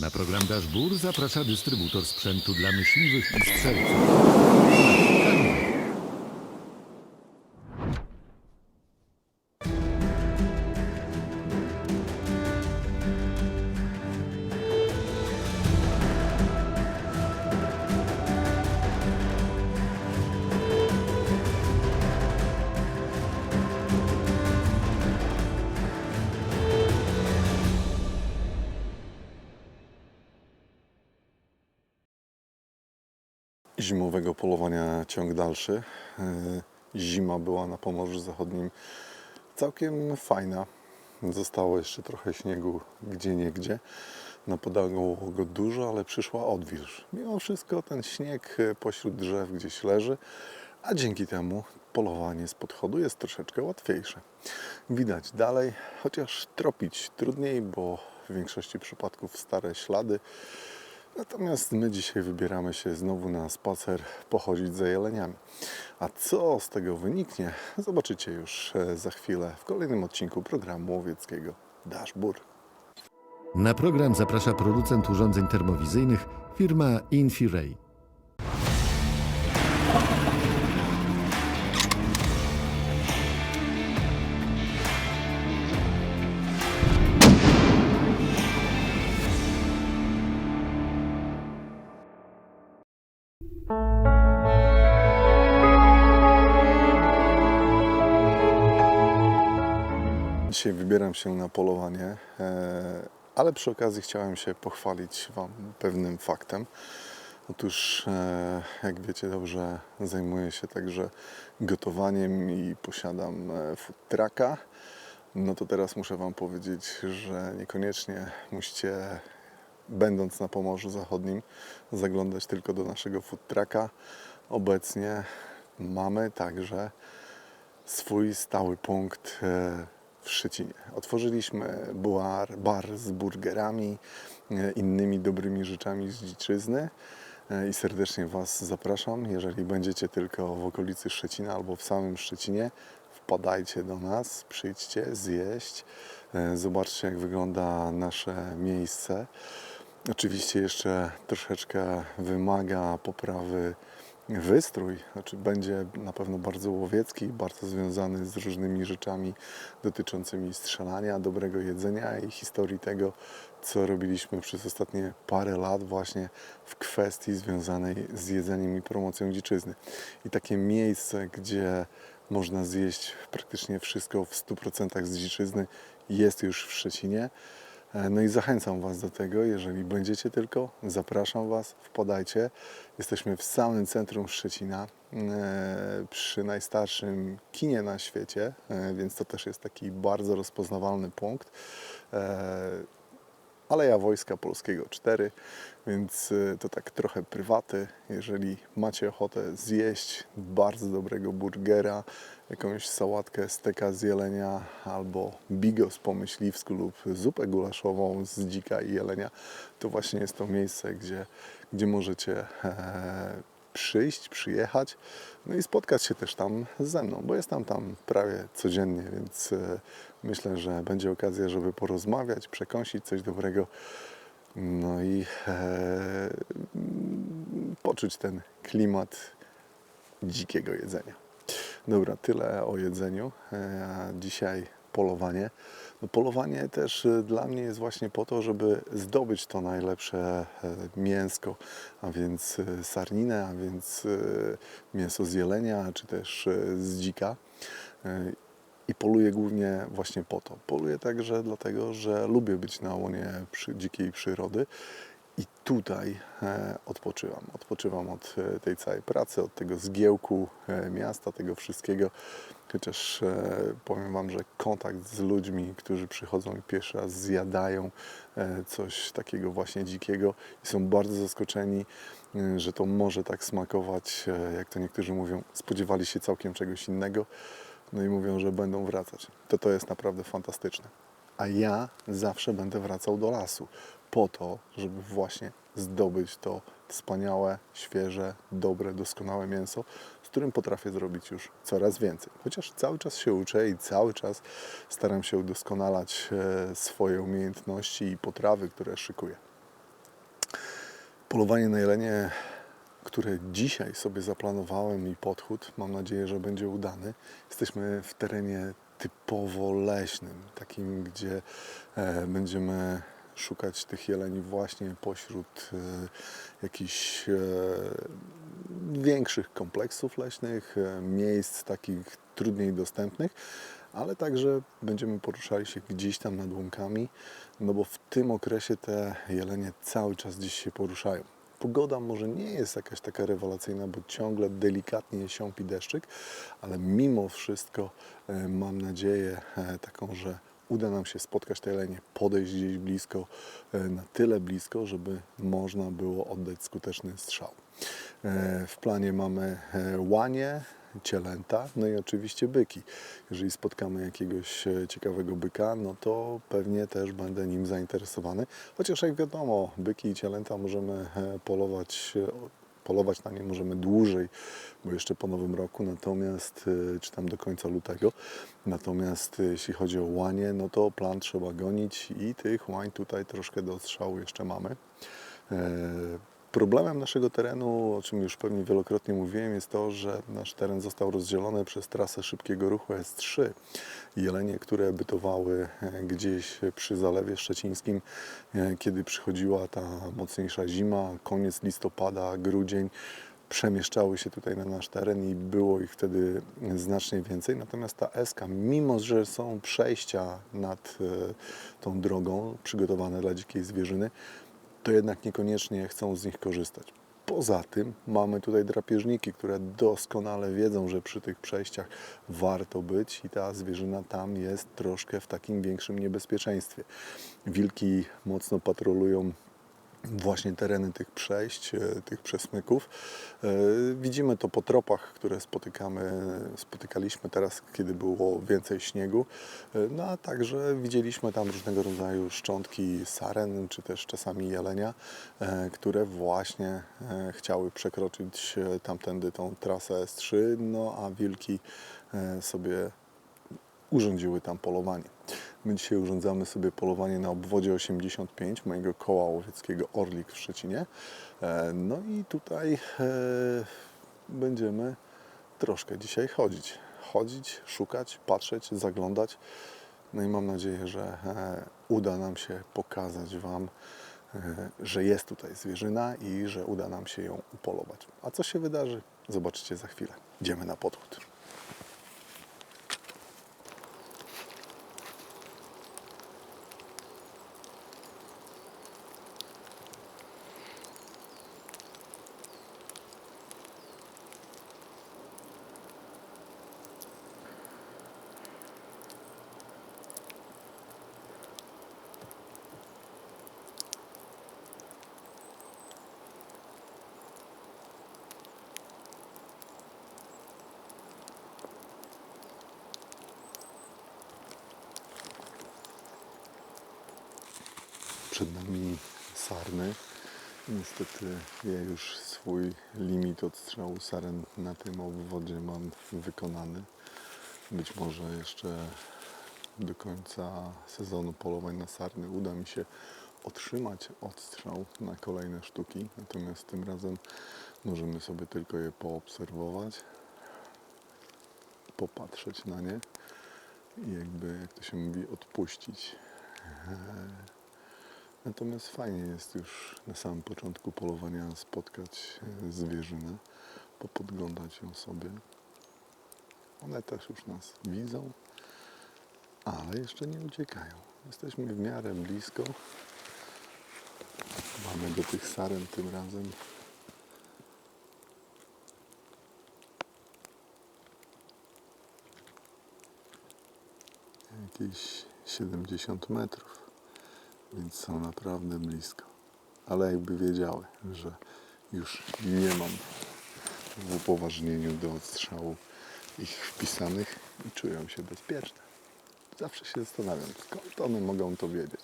Na program Dashbur zaprasza dystrybutor sprzętu dla myśliwych i strzelców. Ciąg dalszy. E, Zima była na Pomorzu Zachodnim całkiem fajna. Zostało jeszcze trochę śniegu gdzie niegdzie. Napadało go dużo, ale przyszła odwilż. Mimo wszystko ten śnieg e, pośród drzew gdzieś leży, a dzięki temu polowanie z podchodu jest troszeczkę łatwiejsze. Widać dalej, chociaż tropić trudniej, bo w większości przypadków stare ślady Natomiast my dzisiaj wybieramy się znowu na spacer pochodzić za jeleniami. A co z tego wyniknie, zobaczycie już e, za chwilę w kolejnym odcinku programu łowieckiego Dashbur. Na program zaprasza producent urządzeń termowizyjnych firma Infiray. Dzisiaj wybieram się na polowanie, e, ale przy okazji chciałem się pochwalić Wam pewnym faktem. Otóż, e, jak wiecie dobrze, zajmuję się także gotowaniem i posiadam e, food trucka. No to teraz muszę Wam powiedzieć, że niekoniecznie musicie, będąc na Pomorzu Zachodnim, zaglądać tylko do naszego food trucka. Obecnie mamy także swój stały punkt w Szczecinie. Otworzyliśmy bar, bar z burgerami, e, innymi dobrymi rzeczami z dziczyzny e, i serdecznie Was zapraszam. Jeżeli będziecie tylko w okolicy Szczecina albo w samym Szczecinie, wpadajcie do nas, przyjdźcie zjeść, e, zobaczcie jak wygląda nasze miejsce. Oczywiście jeszcze troszeczkę wymaga poprawy wystrój. Znaczy będzie na pewno bardzo łowiecki, bardzo związany z różnymi rzeczami dotyczącymi strzelania, dobrego jedzenia i historii tego, co robiliśmy przez ostatnie parę lat właśnie w kwestii związanej z jedzeniem i promocją dziczyzny. I takie miejsce, gdzie można zjeść praktycznie wszystko w 100% z dziczyzny jest już w Szczecinie. E, No i zachęcam Was do tego, jeżeli będziecie tylko, zapraszam Was, wpadajcie. Jesteśmy w samym centrum Szczecina, e, przy najstarszym kinie na świecie, e, więc to też jest taki bardzo rozpoznawalny punkt. Aleja Wojska Polskiego 4, więc y, to tak trochę prywaty. Jeżeli macie ochotę zjeść bardzo dobrego burgera, jakąś sałatkę steka z jelenia albo bigos po myśliwsku lub zupę gulaszową z dzika i jelenia, to właśnie jest to miejsce, gdzie, gdzie możecie e, przyjść, przyjechać, no i spotkać się też tam ze mną, bo jestem tam prawie codziennie, więc e, myślę, że będzie okazja, żeby porozmawiać, przekąsić coś dobrego, no i e, poczuć ten klimat dzikiego jedzenia. Dobra, tyle o jedzeniu. E, Dzisiaj polowanie. No, polowanie też e, dla mnie jest właśnie po to, żeby zdobyć to najlepsze e, mięsko, a więc e, sarninę, a więc mięso z jelenia, czy też z dzika. I poluję głównie właśnie po to. Poluję także dlatego, że lubię być na łonie przy, dzikiej przyrody i tutaj e, odpoczywam. Odpoczywam od e, tej całej pracy, od tego zgiełku e, miasta, tego wszystkiego. Chociaż e, powiem Wam, że kontakt z ludźmi, którzy przychodzą i pierwszy raz zjadają e, coś takiego właśnie dzikiego i są bardzo zaskoczeni, e, że to może tak smakować, e, jak to niektórzy mówią, spodziewali się całkiem czegoś innego, no i mówią, że będą wracać. To to jest naprawdę fantastyczne. A ja zawsze będę wracał do lasu po to, żeby właśnie zdobyć to wspaniałe, świeże, dobre, doskonałe mięso, z którym potrafię zrobić już coraz więcej. Chociaż cały czas się uczę i cały czas staram się udoskonalać e, swoje umiejętności i potrawy, które szykuję. Polowanie na jelenie, które dzisiaj sobie zaplanowałem i podchód, mam nadzieję, że będzie udany. Jesteśmy w terenie typowo leśnym, takim, gdzie e, będziemy szukać tych jeleni właśnie pośród e, jakichś e, większych kompleksów leśnych, e, miejsc takich trudniej dostępnych, ale także będziemy poruszali się gdzieś tam nad łąkami, no bo w tym okresie te jelenie cały czas gdzieś się poruszają. Pogoda może nie jest jakaś taka rewelacyjna, bo ciągle delikatnie siąpi deszczyk, ale mimo wszystko e, mam nadzieję e, taką, że uda nam się spotkać te jelenie, podejść gdzieś blisko, e, na tyle blisko, żeby można było oddać skuteczny strzał. W planie mamy łanie, cielęta, no i oczywiście byki. Jeżeli spotkamy jakiegoś e, ciekawego byka, no to pewnie też będę nim zainteresowany. Chociaż jak wiadomo, byki i cielęta możemy e, polować, e, polować na nie możemy dłużej, bo jeszcze po nowym roku, natomiast czy tam do końca lutego. Natomiast jeśli chodzi o łanie, no to plan trzeba gonić i tych łań tutaj troszkę do strzału jeszcze mamy. Problemem naszego terenu, o czym już pewnie wielokrotnie mówiłem, jest to, że nasz teren został rozdzielony przez trasę szybkiego ruchu S3. Jelenie, które bytowały e, gdzieś przy Zalewie Szczecińskim, e, kiedy przychodziła ta mocniejsza zima, koniec listopada, grudzień, przemieszczały się tutaj na nasz teren i było ich wtedy znacznie więcej. Natomiast ta SK, mimo że są przejścia nad e, tą drogą przygotowane dla dzikiej zwierzyny, to jednak niekoniecznie chcą z nich korzystać. Poza tym mamy tutaj drapieżniki, które doskonale wiedzą, że przy tych przejściach warto być i ta zwierzyna tam jest troszkę w takim większym niebezpieczeństwie. Wilki mocno patrolują właśnie tereny tych przejść, e, tych przesmyków. E, Widzimy to po tropach, które spotykamy, spotykaliśmy teraz, kiedy było więcej śniegu. E, No a także widzieliśmy tam różnego rodzaju szczątki saren, czy też czasami jelenia, które właśnie chciały przekroczyć tamtędy tą trasę S3, no a wilki sobie urządziły tam polowanie. My dzisiaj urządzamy sobie polowanie na obwodzie 85 mojego koła łowieckiego Orlik w Szczecinie. E, No i tutaj e, będziemy troszkę dzisiaj chodzić. Chodzić, szukać, patrzeć, zaglądać. No i mam nadzieję, że e, uda nam się pokazać Wam, że jest tutaj zwierzyna i że uda nam się ją upolować. A co się wydarzy, zobaczycie za chwilę. Idziemy na podchód. Przed nami sarny. Niestety ja już swój limit odstrzału saren na tym obwodzie mam wykonany. Być może jeszcze do końca sezonu polowań na sarny uda mi się otrzymać odstrzał na kolejne sztuki. Natomiast tym razem możemy sobie tylko je poobserwować, popatrzeć na nie i jakby, jak to się mówi, odpuścić. Natomiast fajnie jest już na samym początku polowania spotkać e, zwierzynę, popodglądać ją sobie. One też już nas widzą, ale jeszcze nie uciekają. Jesteśmy w miarę blisko. Mamy do tych saren tym razem. Jakieś 70 metrów więc są naprawdę blisko. Ale jakby wiedziały, że już nie mam w upoważnieniu do odstrzału ich wpisanych i czują się bezpieczne. Zawsze się zastanawiam, skąd one mogą to wiedzieć.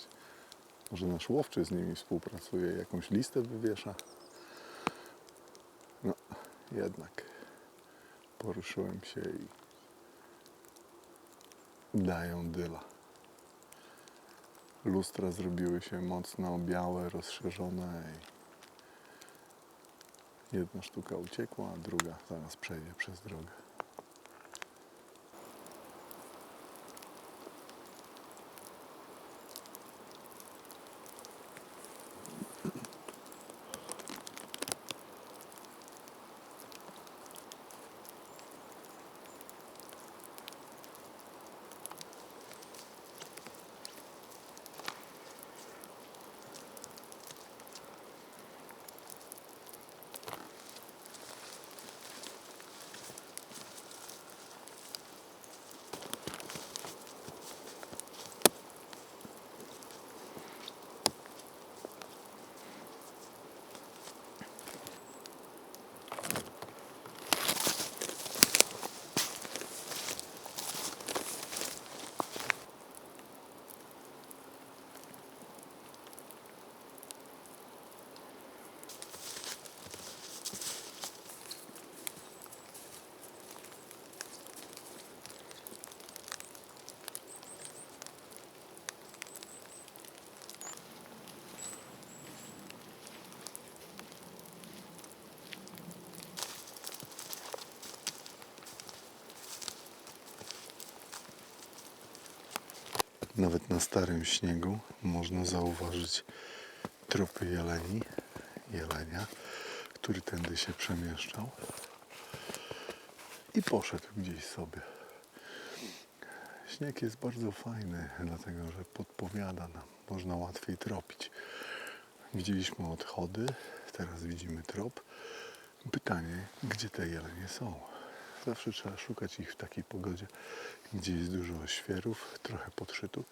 Może nasz łowczy z nimi współpracuje, jakąś listę wywiesza. No, jednak poruszyłem się i dają dyla. Lustra zrobiły się mocno białe, rozszerzone i jedna sztuka uciekła, a druga zaraz przejdzie przez drogę. Nawet na starym śniegu można zauważyć tropy jeleni, jelenia, który tędy się przemieszczał i poszedł gdzieś sobie. Śnieg jest bardzo fajny, dlatego że podpowiada nam, można łatwiej tropić. Widzieliśmy odchody, teraz widzimy trop. Pytanie, gdzie te jelenie są? Zawsze trzeba szukać ich w takiej pogodzie, gdzie jest dużo świerów, trochę podszytu.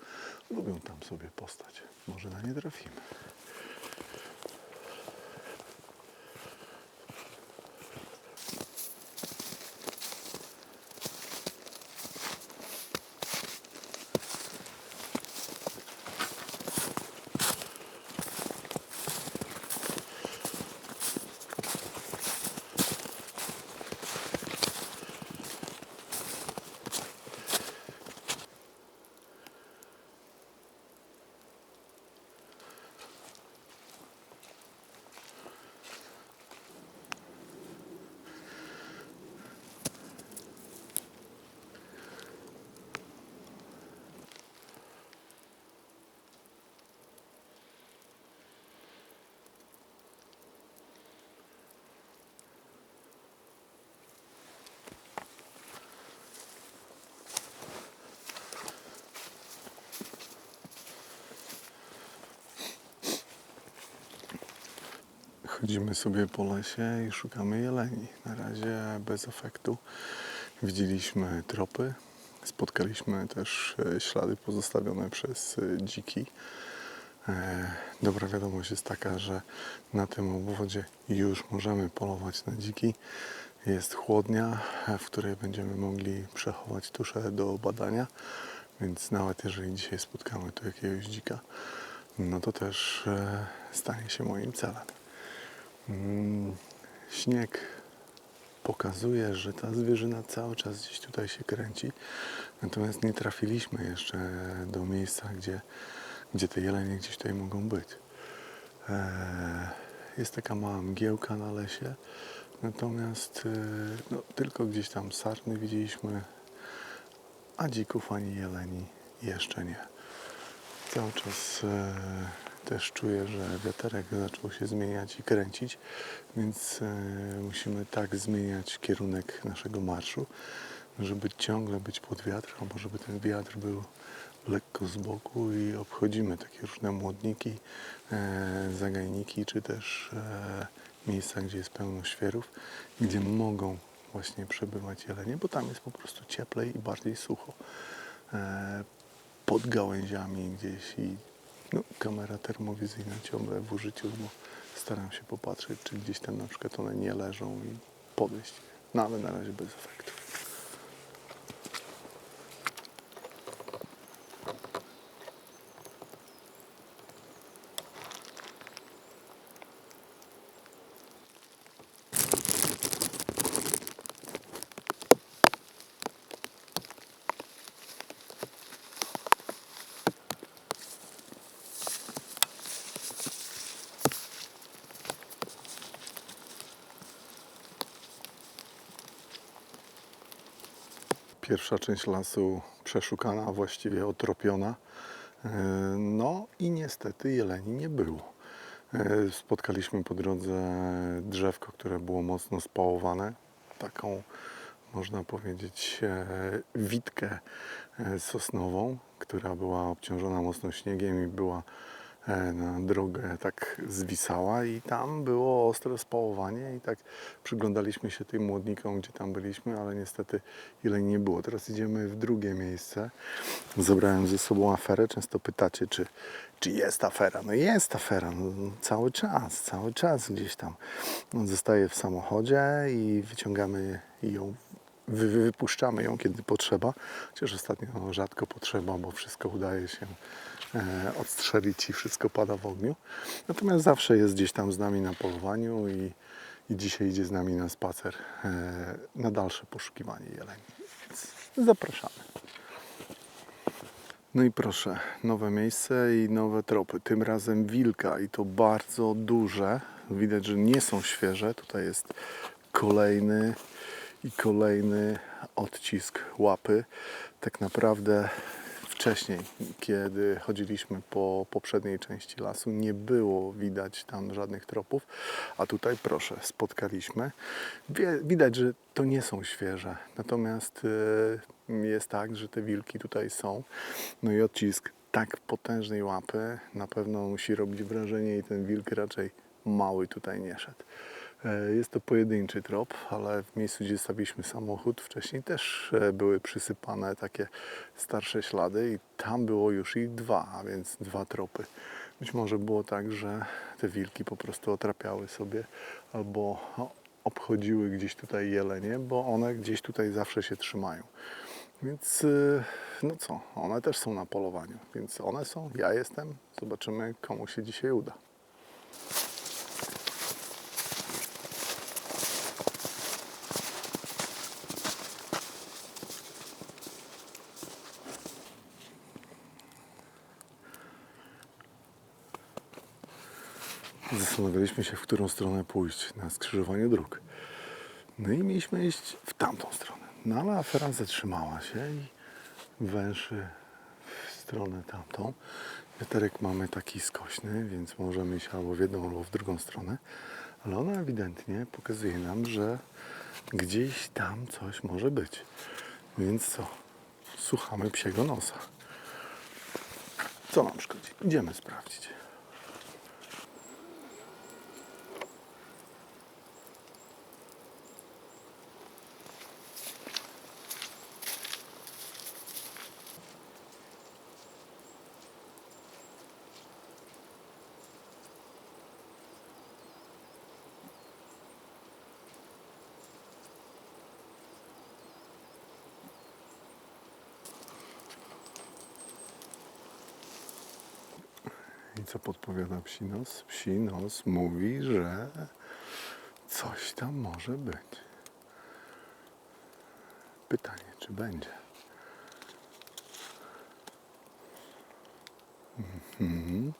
Lubią tam sobie postać. Może na nie trafimy. Chodzimy sobie po lesie i szukamy jeleni. Na razie bez efektu. Widzieliśmy tropy, spotkaliśmy też e, ślady pozostawione przez e, dziki. E, Dobra wiadomość jest taka, że na tym obwodzie już możemy polować na dziki. Jest chłodnia, w której będziemy mogli przechować tusze do badania, więc nawet jeżeli dzisiaj spotkamy tu jakiegoś dzika, no to też stanie się moim celem. Mm, Śnieg pokazuje, że ta zwierzyna cały czas gdzieś tutaj się kręci, natomiast nie trafiliśmy jeszcze do miejsca, gdzie, gdzie te jelenie gdzieś tutaj mogą być. Eee, Jest taka mała mgiełka na lesie, natomiast e, no, tylko gdzieś tam sarny widzieliśmy, a dzików ani jeleni jeszcze nie. Cały czas e, też czuję, że wiaterek zaczął się zmieniać i kręcić, więc e, musimy tak zmieniać kierunek naszego marszu, żeby ciągle być pod wiatr, albo żeby ten wiatr był lekko z boku i obchodzimy takie różne młodniki, e, zagajniki, czy też e, miejsca, gdzie jest pełno świerów, gdzie mogą właśnie przebywać jelenie, bo tam jest po prostu cieplej i bardziej sucho. Pod gałęziami gdzieś i no, kamera termowizyjna ciągle w użyciu, bo staram się popatrzeć, czy gdzieś tam na przykład one nie leżą i podejść. No ale na razie bez efektu. Pierwsza część lasu przeszukana, a właściwie otropiona. E, No i niestety jeleni nie było. E, Spotkaliśmy po drodze drzewko, które było mocno spałowane. Taką, można powiedzieć, e, witkę sosnową, która była obciążona mocno śniegiem i była na drogę tak zwisała i tam było ostre spałowanie i tak przyglądaliśmy się tym młodnikom, gdzie tam byliśmy, ale niestety ile nie było. Teraz idziemy w drugie miejsce. Zabrałem ze sobą aferę. Często pytacie, czy, czy jest afera. No jest afera, no, cały czas, cały czas gdzieś tam. Zostaje w samochodzie i wyciągamy ją wy, wy- wypuszczamy ją, kiedy potrzeba, chociaż ostatnio rzadko potrzeba, bo wszystko udaje się e, odstrzelić i wszystko pada w ogniu. Natomiast zawsze jest gdzieś tam z nami na polowaniu i, i dzisiaj idzie z nami na spacer e, na dalsze poszukiwanie jeleni. Więc zapraszamy. No i proszę, nowe miejsce i nowe tropy. Tym razem wilka i to bardzo duże. Widać, że nie są świeże. Tutaj jest kolejny i kolejny odcisk łapy. Tak naprawdę wcześniej, kiedy chodziliśmy po poprzedniej części lasu, nie było widać tam żadnych tropów, a tutaj proszę, spotkaliśmy. Widać, że to nie są świeże, natomiast e, jest tak, że te wilki tutaj są. No i odcisk tak potężnej łapy na pewno musi robić wrażenie i ten wilk raczej mały tutaj nie szedł. E, Jest to pojedynczy trop, ale w miejscu, gdzie stawiliśmy samochód, wcześniej też e, były przysypane takie starsze ślady i tam było już ich dwa, a więc dwa tropy. Być może było tak, że te wilki po prostu otrapiały sobie albo no, obchodziły gdzieś tutaj jelenie, bo one gdzieś tutaj zawsze się trzymają. Więc y, no co, one też są na polowaniu, więc one są, ja jestem. Zobaczymy, komu się dzisiaj uda. Zastanawialiśmy się, w którą stronę pójść na skrzyżowaniu dróg. No i mieliśmy iść w tamtą stronę. No ale afera zatrzymała się i węszy w stronę tamtą. Wiaterek mamy taki skośny, więc możemy iść albo w jedną, albo w drugą stronę. Ale ona ewidentnie pokazuje nam, że gdzieś tam coś może być. Więc co? Słuchamy psiego nosa. Co nam szkodzi? Idziemy sprawdzić. Co podpowiada psinos? Psinos mówi, że coś tam może być. Pytanie, czy będzie? Mhm.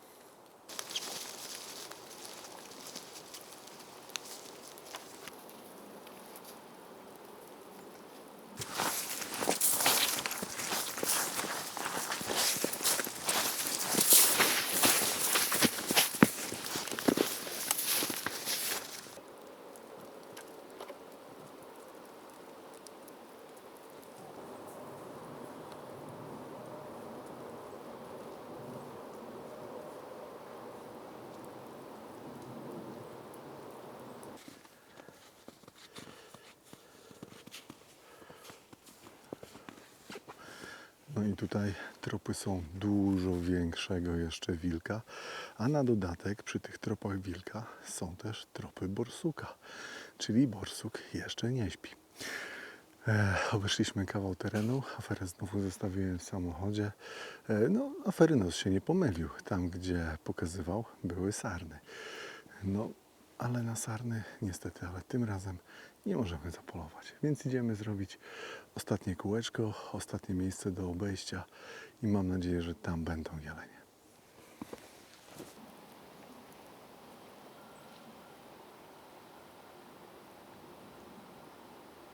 No i tutaj tropy są dużo większego jeszcze wilka, a na dodatek przy tych tropach wilka są też tropy borsuka, czyli borsuk jeszcze nie śpi. E, obeszliśmy kawał terenu, aferę znowu zostawiłem w samochodzie. E, no, aferynos się nie pomylił. Tam, gdzie pokazywał, były sarny. No, ale na sarny niestety, ale tym razem nie możemy zapolować. Więc idziemy zrobić ostatnie kółeczko, ostatnie miejsce do obejścia i mam nadzieję, że tam będą jelenie.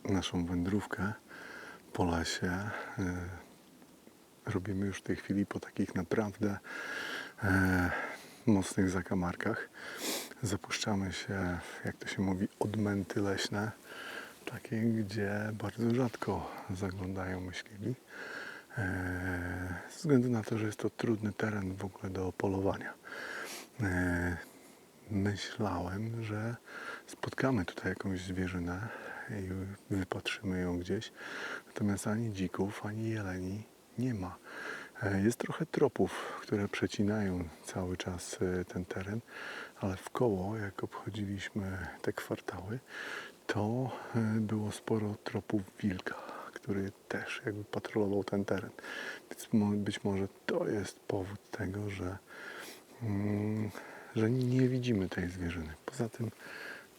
Naszą wędrówkę po lesie. E, Robimy już w tej chwili po takich naprawdę e, mocnych zakamarkach. Zapuszczamy się, jak to się mówi, odmęty leśne, takie, gdzie bardzo rzadko zaglądają myśliwi. E, ze względu na to, że jest to trudny teren w ogóle do polowania. E, myślałem, że spotkamy tutaj jakąś zwierzynę i wypatrzymy ją gdzieś. Natomiast ani dzików, ani jeleni nie ma. E, Jest trochę tropów, które przecinają cały czas ten teren, ale w koło, jak obchodziliśmy te kwartały, to e, było sporo tropów wilka, który też jakby patrolował ten teren. Więc być może to jest powód tego, że mm, że nie widzimy tej zwierzyny. Poza tym,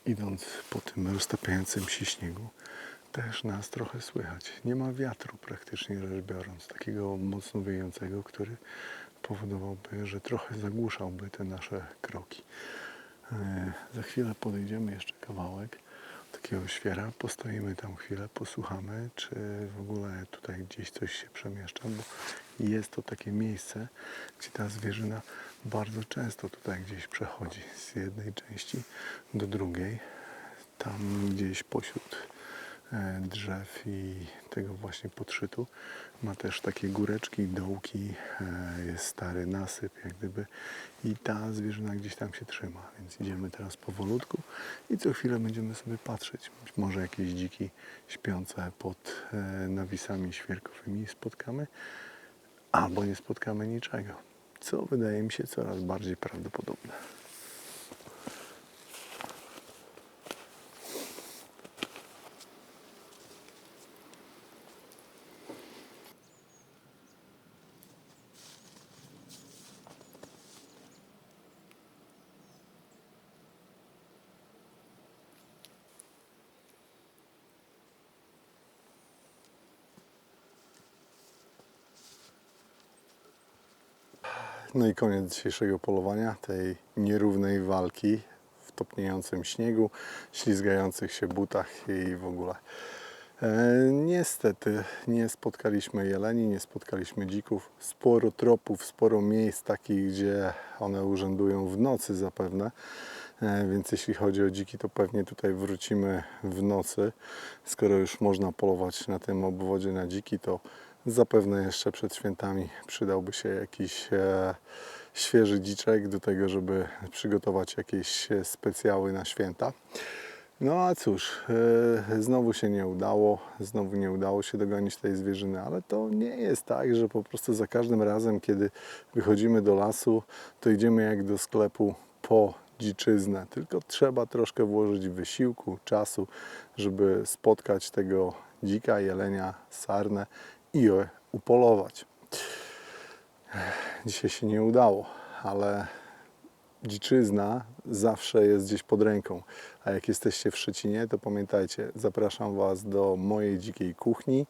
idąc po tym roztapiającym się śniegu, też nas trochę słychać. Nie ma wiatru praktycznie rzecz biorąc, takiego mocno wiejącego, który powodowałby, że trochę zagłuszałby te nasze kroki. E, Za chwilę podejdziemy jeszcze kawałek takiego świera, postoimy tam chwilę, posłuchamy, czy w ogóle tutaj gdzieś coś się przemieszcza, bo jest to takie miejsce, gdzie ta zwierzyna bardzo często tutaj gdzieś przechodzi z jednej części do drugiej. Tam gdzieś pośród drzew i tego właśnie podszytu ma też takie góreczki, dołki, e, jest stary nasyp jak gdyby i ta zwierzyna gdzieś tam się trzyma, więc idziemy teraz powolutku i co chwilę będziemy sobie patrzeć. Być może jakieś dziki śpiące pod e, nawisami świerkowymi spotkamy, albo nie spotkamy niczego, co wydaje mi się coraz bardziej prawdopodobne. No i koniec dzisiejszego polowania, tej nierównej walki w topniejącym śniegu, ślizgających się butach i w ogóle. E, niestety nie spotkaliśmy jeleni, nie spotkaliśmy dzików. Sporo tropów, sporo miejsc takich, gdzie one urzędują w nocy zapewne. E, więc jeśli chodzi o dziki, to pewnie tutaj wrócimy w nocy. Skoro już można polować na tym obwodzie na dziki, to zapewne jeszcze przed świętami przydałby się jakiś e, świeży dziczek do tego, żeby przygotować jakieś e, specjały na święta. No a cóż, e, znowu się nie udało, znowu nie udało się dogonić tej zwierzyny, ale to nie jest tak, że po prostu za każdym razem, kiedy wychodzimy do lasu, to idziemy jak do sklepu po dziczyznę, tylko trzeba troszkę włożyć wysiłku, czasu, żeby spotkać tego dzika, jelenia, sarnę i upolować. Dzisiaj się nie udało, ale dziczyzna zawsze jest gdzieś pod ręką. A jak jesteście w Szczecinie, to pamiętajcie, zapraszam Was do mojej dzikiej kuchni,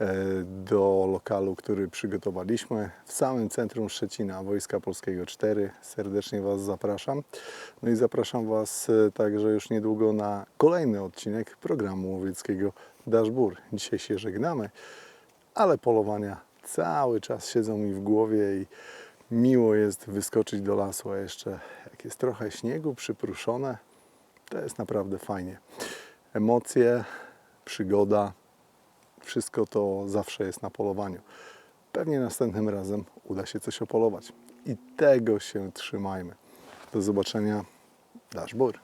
e, do lokalu, który przygotowaliśmy w samym centrum Szczecina, Wojska Polskiego 4. Serdecznie Was zapraszam. No i zapraszam Was e, także już niedługo na kolejny odcinek programu łowieckiego Daszbur. Dzisiaj się żegnamy, ale polowania cały czas siedzą mi w głowie i miło jest wyskoczyć do lasu, a jeszcze jak jest trochę śniegu przypruszone, to jest naprawdę fajnie. Emocje, przygoda, wszystko to zawsze jest na polowaniu. Pewnie następnym razem uda się coś opolować. I tego się trzymajmy. Do zobaczenia. Daszbur.